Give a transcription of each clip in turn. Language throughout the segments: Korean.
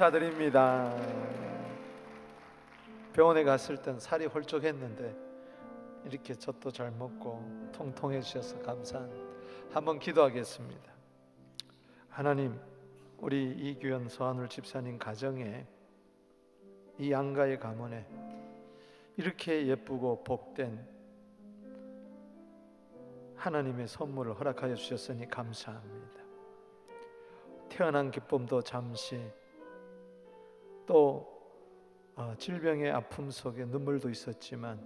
감사드립니다. 병원에 갔을 땐 살이 홀쭉했는데 이렇게 젖도 잘 먹고 통통해 주셔서 감사한 한번 기도하겠습니다. 하나님, 우리 이규현 서한울 집사님 가정에 이 양가의 가문에 이렇게 예쁘고 복된 하나님의 선물을 허락하여 주셨으니 감사합니다. 태어난 기쁨도 잠시 또 어, 질병의 아픔 속에 눈물도 있었지만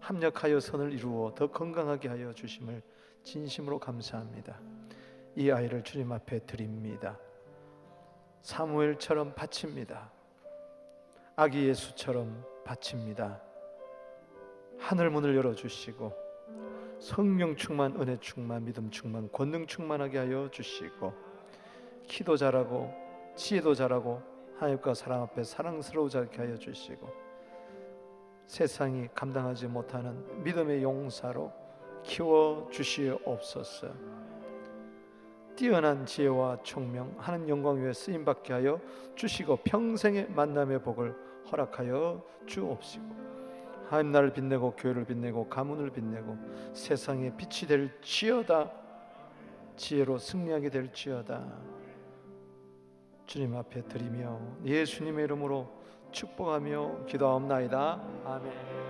합력하여 선을 이루어 더 건강하게 하여 주심을 진심으로 감사합니다. 이 아이를 주님 앞에 드립니다. 사무엘처럼 바칩니다. 아기 예수처럼 바칩니다. 하늘 문을 열어 주시고 성령 충만, 은혜 충만, 믿음 충만, 권능 충만하게 하여 주시고 키도 잘하고 지혜도 잘하고 하나님과 사람 앞에 사랑스러워지게 하여 주시고 세상이 감당하지 못하는 믿음의 용사로 키워 주시옵소서. 뛰어난 지혜와 총명 하는 영광 위에 쓰임 받게 하여 주시고 평생의 만남의 복을 허락하여 주옵시고 하나님 나를 빛내고 교회를 빛내고 가문을 빛내고 세상에 빛이 될지어다 지혜로 승리하게 될지어다 주님 앞에 드리며 예수님의 이름으로 축복하며 기도하옵나이다 아멘.